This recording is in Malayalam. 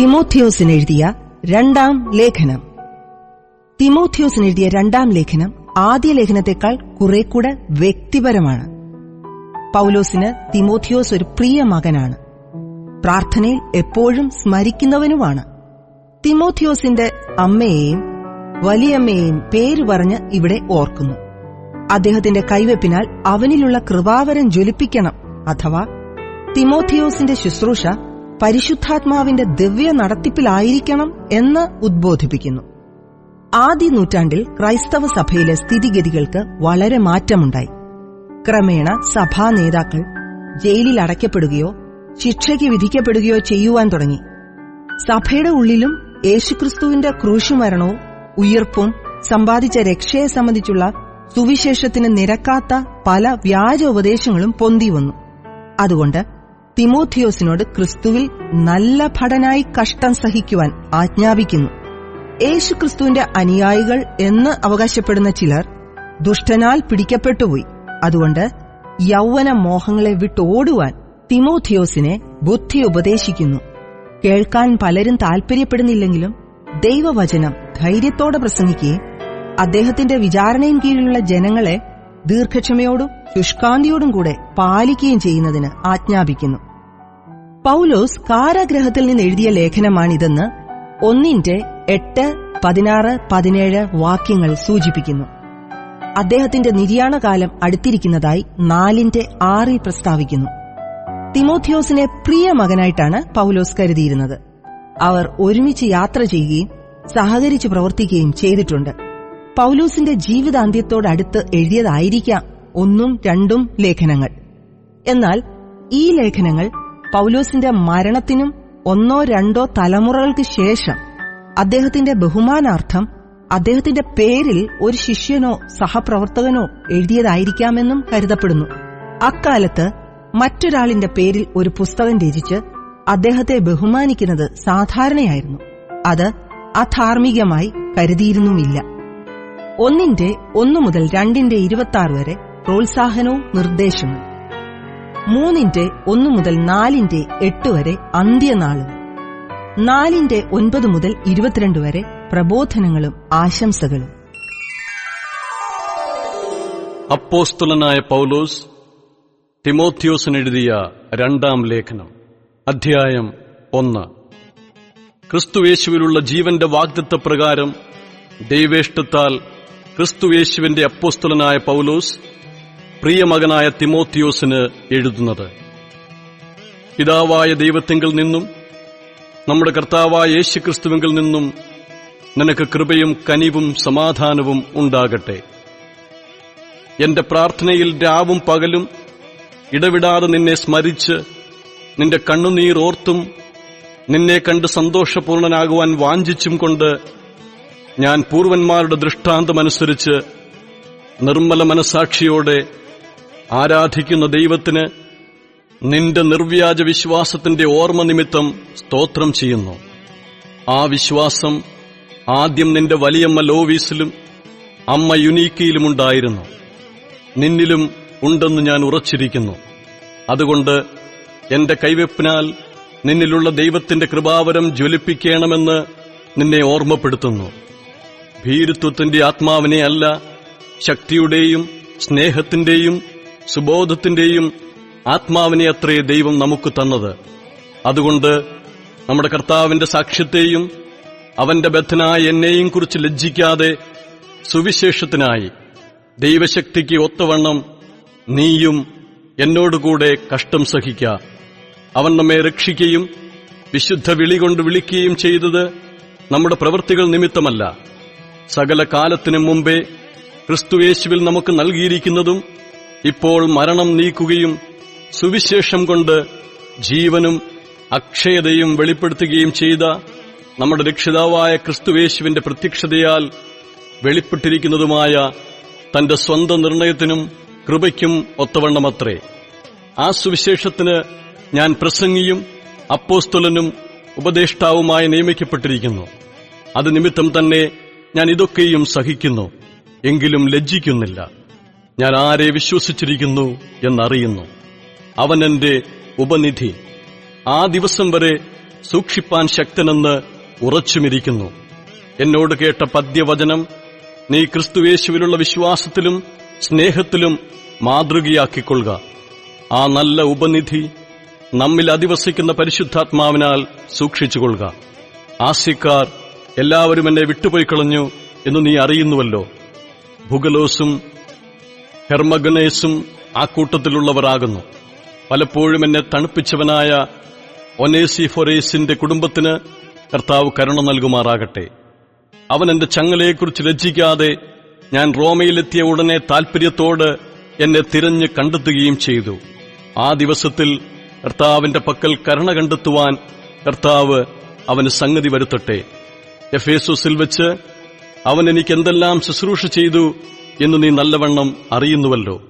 തിമോഥിയോസിന് എഴുതിയ രണ്ടാം ലേഖനം. തിമോഥിയോസിന് എഴുതിയ രണ്ടാം ലേഖനം ആദ്യ ലേഖനത്തെക്കാൾ കുറെ കൂടെ വ്യക്തിപരമാണ്. പൗലോസിന് തിമോഥിയോസ് ഒരു പ്രിയ മകനാണ്. പ്രാർത്ഥനയിൽ എപ്പോഴും സ്മരിക്കുന്നവനുമാണ്. തിമോഥിയോസിന്റെ അമ്മയെയും വലിയമ്മയെയും പേര് പറഞ്ഞ് ഇവിടെ ഓർക്കുന്നു. അദ്ദേഹത്തിന്റെ കൈവെപ്പിനാൽ അവനിലുള്ള കൃപാവരം ജ്വലിപ്പിക്കണം അഥവാ തിമോഥിയോസിന്റെ ശുശ്രൂഷ പരിശുദ്ധാത്മാവിന്റെ ദിവ്യ നടത്തിപ്പിലായിരിക്കണം എന്ന് ഉദ്ബോധിപ്പിക്കുന്നു. ആദ്യ നൂറ്റാണ്ടിൽ ക്രൈസ്തവ സഭയിലെ സ്ഥിതിഗതികൾക്ക് വളരെ മാറ്റമുണ്ടായി. ക്രമേണ സഭാ നേതാക്കൾ ജയിലിൽ അടയ്ക്കപ്പെടുകയോ ശിക്ഷയ്ക്ക് വിധിക്കപ്പെടുകയോ ചെയ്യുവാൻ തുടങ്ങി. സഭയുടെ ഉള്ളിലും യേശുക്രിസ്തുവിന്റെ ക്രൂശുമരണവും ഉയർപ്പും സമ്പാദിച്ച രക്ഷയെ സംബന്ധിച്ചുള്ള സുവിശേഷത്തിന് നിരക്കാത്ത പല വ്യാജ ഉപദേശങ്ങളും പൊന്തി വന്നു. അതുകൊണ്ട് തിമോഥിയോസിനോട് ക്രിസ്തുവിൽ നല്ല ഭടനായി കഷ്ടം സഹിക്കുവാൻ ആജ്ഞാപിക്കുന്നു. യേശു ക്രിസ്തുവിന്റെ അനുയായികൾ എന്ന് അവകാശപ്പെടുന്ന ചിലർ ദുഷ്ടനാൽ പിടിക്കപ്പെട്ടുപോയി. അതുകൊണ്ട് യൗവന മോഹങ്ങളെ വിട്ടോടുവാൻ തിമോഥിയോസിനെ ബുദ്ധി ഉപദേശിക്കുന്നു. കേൾക്കാൻ പലരും താൽപര്യപ്പെടുന്നില്ലെങ്കിലും ദൈവവചനം ധൈര്യത്തോടെ പ്രസംഗിക്കുകയും അദ്ദേഹത്തിന്റെ വിചാരണയും കീഴിലുള്ള ജനങ്ങളെ ദീർഘക്ഷമയോടും ശുഷ്കാന്തിയോടും കൂടെ പാലിക്കുകയും ചെയ്യുന്നതിന് ആജ്ഞാപിക്കുന്നു. പൗലോസ് കാരാഗ്രഹത്തിൽ നിന്ന് എഴുതിയ ലേഖനമാണിതെന്ന് ഒന്നിന്റെ എട്ട് പതിനാറ് പതിനേഴ് വാക്യങ്ങൾ സൂചിപ്പിക്കുന്നു. അദ്ദേഹത്തിന്റെ നിര്യാണകാലം അടുത്തിരിക്കുന്നതായി നാലിന്റെ ആറിൽ പ്രസ്താവിക്കുന്നു. തിമോഥിയോസിനെ പ്രിയ മകനായിട്ടാണ് പൗലോസ് കരുതിയിരുന്നത്. അവർ ഒരുമിച്ച് യാത്ര ചെയ്യുകയും സഹകരിച്ച് പ്രവർത്തിക്കുകയും ചെയ്തിട്ടുണ്ട്. പൗലോസിന്റെ ജീവിതാന്ത്യത്തോടടുത്ത് എഴുതിയതായിരിക്കാം ഒന്നും രണ്ടും ലേഖനങ്ങൾ. എന്നാൽ ഈ ലേഖനങ്ങൾ പൗലോസിന്റെ മരണത്തിനും ഒന്നോ രണ്ടോ തലമുറകൾക്ക് ശേഷം അദ്ദേഹത്തിന്റെ ബഹുമാനാർത്ഥം അദ്ദേഹത്തിന്റെ പേരിൽ ഒരു ശിഷ്യനോ സഹപ്രവർത്തകനോ എഴുതിയതായിരിക്കാമെന്നും കരുതപ്പെടുന്നു. അക്കാലത്ത് മറ്റൊരാളിന്റെ പേരിൽ ഒരു പുസ്തകം രചിച്ച് അദ്ദേഹത്തെ ബഹുമാനിക്കുന്നത് സാധാരണയായിരുന്നു. അത് അധാർമികമായി കരുതിയിരുന്നുമില്ല. ഒന്നിന്റെ ഒന്നു മുതൽ രണ്ടിന്റെ ഇരുപത്തി വരെ പ്രോത്സാഹനവും നിർദ്ദേശവും. മൂന്നിന്റെ ഒന്നു മുതൽ നാലിന്റെ എട്ട് വരെ അന്ത്യനാളുകൾ. നാലിന്റെ ഒൻപത് മുതൽ ഇരുപത്തിരണ്ട് വരെ പ്രബോധനങ്ങളും ആശംസകളും. അപ്പോസ്തുലനായ പൗലോസ് തിമോത്യോസിനെഴുതിയ രണ്ടാം ലേഖനം അധ്യായം ഒന്ന്. ക്രിസ്തുവേശുവിലുള്ള ജീവന്റെ വാഗ്ദത്ത പ്രകാരം ദൈവേഷ്ടത്താൽ ക്രിസ്തുവേശുവിന്റെ അപ്പോസ്തുലനായ പൗലോസ് പ്രിയമകനായ തിമോത്തിയോസിന് എഴുതുന്നത്. പിതാവായ ദൈവത്തിങ്കിൽ നിന്നും നമ്മുടെ കർത്താവായ യേശുക്രിസ്തുവെങ്കിൽ നിന്നും നിനക്ക് കൃപയും കനിവും സമാധാനവും ഉണ്ടാകട്ടെ. എന്റെ പ്രാർത്ഥനയിൽ രാവും പകലും ഇടവിടാതെ നിന്നെ സ്മരിച്ച് നിന്റെ കണ്ണുനീർ ഓർത്തും നിന്നെ കണ്ട് സന്തോഷപൂർണനാകുവാൻ വാഞ്ചിച്ചും കൊണ്ട് ഞാൻ പൂർവന്മാരുടെ ദൃഷ്ടാന്തമനുസരിച്ച് നിർമ്മല മനസാക്ഷിയോടെ ആരാധിക്കുന്ന ദൈവത്തിന് നിന്റെ നിർവ്യാജ വിശ്വാസത്തിന്റെ ഓർമ്മ നിമിത്തം സ്തോത്രം ചെയ്യുന്നു. ആ വിശ്വാസം ആദ്യം നിന്റെ വലിയമ്മ ലോവീസിലും അമ്മ യുനീക്കിയിലുമുണ്ടായിരുന്നു നിന്നിലും ഉണ്ടെന്ന് ഞാൻ ഉറച്ചിരിക്കുന്നു. അതുകൊണ്ട് എന്റെ കൈവെപ്പിനാൽ നിന്നിലുള്ള ദൈവത്തിന്റെ കൃപാവരം ജ്വലിപ്പിക്കണമെന്ന് നിന്നെ ഓർമ്മപ്പെടുത്തുന്നു. ഭീരുത്വത്തിന്റെ ആത്മാവിനെ അല്ല ശക്തിയുടെയും സ്നേഹത്തിന്റെയും സുബോധത്തിന്റെയും ആത്മാവിനെ അത്രേ ദൈവം നമുക്ക് തന്നത്. അതുകൊണ്ട് നമ്മുടെ കർത്താവിന്റെ സാക്ഷ്യത്തെയും അവന്റെ ബദ്ധനായ എന്നെയും കുറിച്ച് ലജ്ജിക്കാതെ സുവിശേഷത്തിനായി ദൈവശക്തിക്ക് ഒത്തവണ്ണം നീയും എന്നോടുകൂടെ കഷ്ടം സഹിക്ക. അവൻ നമ്മെ രക്ഷിക്കുകയും വിശുദ്ധ വിളി കൊണ്ട് വിളിക്കുകയും ചെയ്തത് നമ്മുടെ പ്രവൃത്തികൾ നിമിത്തമല്ല. സകല കാലത്തിനു മുമ്പേ ക്രിസ്തുവേശുവിൽ നമുക്ക് നൽകിയിരിക്കുന്നതും ഇപ്പോൾ മരണം നീക്കുകയും സുവിശേഷം കൊണ്ട് ജീവനും അക്ഷയതയും വെളിപ്പെടുത്തുകയും ചെയ്ത നമ്മുടെ രക്ഷിതാവായ ക്രിസ്തുവേശുവിന്റെ പ്രത്യക്ഷതയാൽ വെളിപ്പെട്ടിരിക്കുന്നതുമായ തന്റെ സ്വന്തം നിർണയത്തിനും കൃപയ്ക്കും ഒത്തവണ്ണമത്രേ. ആ സുവിശേഷത്തിന് ഞാൻ പ്രസംഗിയും അപ്പോസ്തുലനും ഉപദേഷ്ടാവുമായി നിയമിക്കപ്പെട്ടിരിക്കുന്നു. അത് നിമിത്തം തന്നെ ഞാൻ ഇതൊക്കെയും സഹിക്കുന്നു എങ്കിലും ലജ്ജിക്കുന്നില്ല. ഞാൻ ആരെ വിശ്വസിച്ചിരിക്കുന്നു എന്നറിയുന്നു. അവൻ എന്റെ ഉപനിധി. ആ ദിവസം വരെ സൂക്ഷിപ്പാൻ ശക്തനെന്ന് ഉറച്ചുമിരിക്കുന്നു. എന്നോട് കേട്ട പദ്യവചനം നീ ക്രിസ്തുവേശുവിലുള്ള വിശ്വാസത്തിലും സ്നേഹത്തിലും മാതൃകയാക്കിക്കൊള്ളുക. ആ നല്ല ഉപനിധി നമ്മിൽ അധിവസിക്കുന്ന പരിശുദ്ധാത്മാവിനാൽ സൂക്ഷിച്ചുകൊള്ളുക. ആസ്യക്കാർ എല്ലാവരും എന്നെ വിട്ടുപോയി കളഞ്ഞു എന്ന് നീ അറിയുന്നുവല്ലോ. ഭുഗലോസും ഹെർമഗനേസും ആ കൂട്ടത്തിലുള്ളവരാകുന്നു. പലപ്പോഴും എന്നെ തണുപ്പിച്ചവനായ ഒനേസിഫൊറേസിന്റെ കുടുംബത്തിന് കർത്താവ് കരുണ നൽകുമാറാകട്ടെ. അവൻ എന്റെ ചങ്ങലയെക്കുറിച്ച് ലജ്ജിക്കാതെ ഞാൻ റോമയിലെത്തിയ ഉടനെ താൽപര്യത്തോട് എന്നെ തിരഞ്ഞ് കണ്ടെത്തുകയും ചെയ്തു. ആ ദിവസത്തിൽ കർത്താവിന്റെ പക്കൽ കരുണ കണ്ടെത്തുവാൻ കർത്താവ് അവന് സംഗതി വരുത്തട്ടെ. എഫേസോസിൽ വെച്ച് അവൻ എനിക്ക് എന്തെല്ലാം ശുശ്രൂഷ ചെയ്തു എന്ന് നീ നല്ലവണ്ണം അറിയുന്നുവല്ലോ.